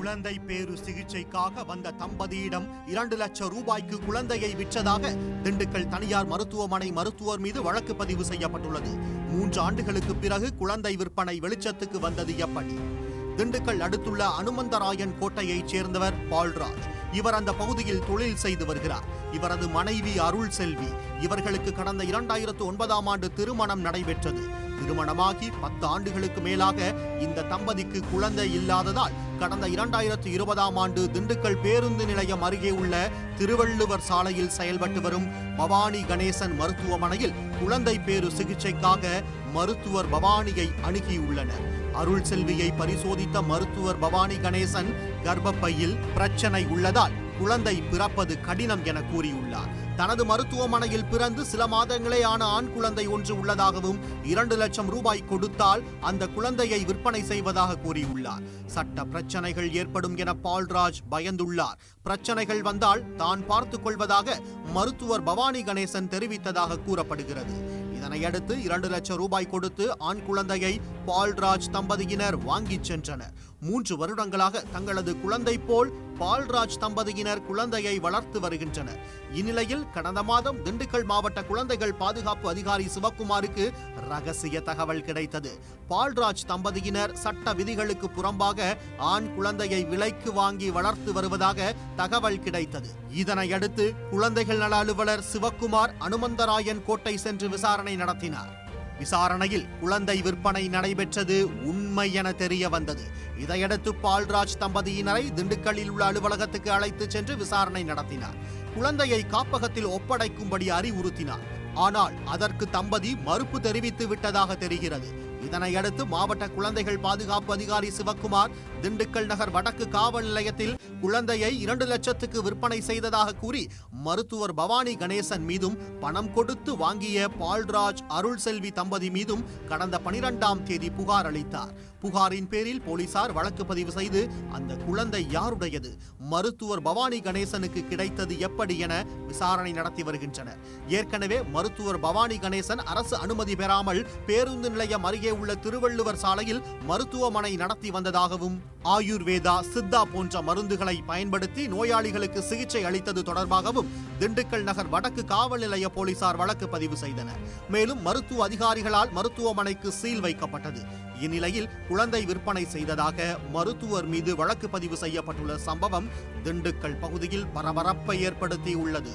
குழந்தை பேறு சிகிச்சைக்காக வந்த தம்பதியிடம் இரண்டு லட்சம் ரூபாய்க்கு குழந்தையை விற்றதாக திண்டுக்கல் தனியார் மருத்துவமனை மருத்துவர் மீது வழக்கு பதிவு செய்யப்பட்டுள்ளது. மூன்று ஆண்டுகளுக்கு பிறகு குழந்தை விற்பனை வெளிச்சத்துக்கு வந்தது எப்படி? திண்டுக்கல் அடுத்துள்ள அனுமந்தராயன் கோட்டையைச் சேர்ந்தவர் பால்ராஜ். இவர் அந்த பகுதியில் தொழில் செய்து வருகிறார். இவரது மனைவி அருள் செல்வி இவர்களுக்கு கடந்த இரண்டாயிரத்து ஒன்பதாம் ஆண்டு திருமணம் நடைபெற்றது. திருமணமாகி பத்து ஆண்டுகளுக்கு மேலாக இந்த தம்பதிக்கு குழந்தை இல்லாததால் கடந்த இரண்டாயிரத்து இருபதாம் ஆண்டு திண்டுக்கல் பேருந்து நிலையம் அருகே உள்ள திருவள்ளுவர் சாலையில் செயல்பட்டு வரும் பவானி கணேசன் மருத்துவமனையில் குழந்தை பேறு சிகிச்சைக்காக மருத்துவர் பவானியை அணுகியுள்ளனர். அருள் செல்வியை பரிசோதித்த மருத்துவர் பவானி கணேசன் கர்ப்பப்பையில் பிரச்சனை உள்ளதால் குழந்தை பிறப்பது கடினம் என கூறியுள்ளார். தனது மருத்துவமனையில் பிறந்து சில மாதங்களே ஆன ஆண் குழந்தை ஒன்று உள்ளதாகவும் இரண்டு லட்சம் ரூபாய் கொடுத்தால் அந்த குழந்தையை விற்பனை செய்வதாக கூறியுள்ளார். சட்ட பிரச்சனைகள் ஏற்படும் என பால்ராஜ் பயந்துள்ளார். பிரச்சனைகள் வந்தால் தான் பார்த்துக் கொள்வதாக மருத்துவர் பவானி கணேசன் தெரிவித்ததாக கூறப்படுகிறது. இதனையடுத்து இரண்டு லட்சம் ரூபாய் கொடுத்து ஆண் குழந்தையை பால்ராஜ் தம்பதியினர் வாங்கிச் சென்றனர். மூன்று வருடங்களாக தங்களது குழந்தை போல் பால்ராஜ் தம்பதியினர் குழந்தையை வளர்த்து வருகின்றனர். இந்நிலையில் கடந்த மாதம் திண்டுக்கல் மாவட்ட குழந்தைகள் பாதுகாப்பு அதிகாரி சிவக்குமாருக்கு ரகசிய தகவல் கிடைத்தது. பால்ராஜ் தம்பதியினர் சட்ட விதிகளுக்கு புறம்பாக ஆண் குழந்தையை விலைக்கு வாங்கி வளர்த்து வருவதாக தகவல் கிடைத்தது. இதனையடுத்து குழந்தைகள் நல அலுவலர் சிவக்குமார் அனுமந்தராயன் கோட்டை சென்று விசாரணை நடத்தினார். விசாரணையில் குழந்தை விற்பனை நடைபெற்றது உண்மை என தெரிய வந்தது. இதையடுத்து பால்ராஜ் தம்பதியினரை திண்டுக்கல்லில் உள்ள அலுவலகத்துக்கு அழைத்து சென்று விசாரணை நடத்தினார். குழந்தையை காப்பகத்தில் ஒப்படைக்கும்படி அறிவுறுத்தினார். ஆனால் அதற்கு தம்பதி மறுப்பு தெரிவித்து விட்டதாக தெரிகிறது. இதனையடுத்து மாவட்ட குழந்தைகள் பாதுகாப்பு அதிகாரி சிவக்குமார் திண்டுக்கல் நகர் வடக்கு காவல் நிலையத்தில் குழந்தையை இரண்டு லட்சத்துக்கு விற்பனை செய்ததாக கூறி மருத்துவர் பவானி கணேசன் மீதும் பணம் கொடுத்து வாங்கிய பால்ராஜ் அருள் செல்வி தம்பதி மீதும் கடந்த பனிரெண்டாம் தேதி புகார் அளித்தார். புகாரின் பேரில் போலீசார் வழக்கு பதிவு செய்து அந்த குழந்தை யாருடையது மருத்துவர் பவானி கணேசனுக்கு கிடைத்தது எப்படி என விசாரணை நடத்தி வருகின்றனர். ஏற்கனவே மருத்துவர் பவானி கணேசன் அரசு அனுமதி பெறாமல் பேருந்து நிலையம் அருகே உள்ள திருவள்ளுவர் சாலையில் மருத்துவமனை நடத்தி வந்ததாகவும் ஆயுர்வேதா சித்தா போன்ற மருந்துகளை பயன்படுத்தி நோயாளிகளுக்கு சிகிச்சை அளித்தது தொடர்பாகவும் திண்டுக்கல் நகர் வடக்கு காவல் நிலைய போலீசார் வழக்கு பதிவு செய்தனர். மேலும் மருத்துவ அதிகாரிகளால் மருத்துவமனைக்கு சீல் வைக்கப்பட்டது. இந்நிலையில் குழந்தை விற்பனை செய்ததாக மருத்துவர் மீது வழக்கு பதிவு செய்யப்பட்டுள்ள சம்பவம் திண்டுக்கல் பகுதியில் பரபரப்பை ஏற்படுத்தியுள்ளது.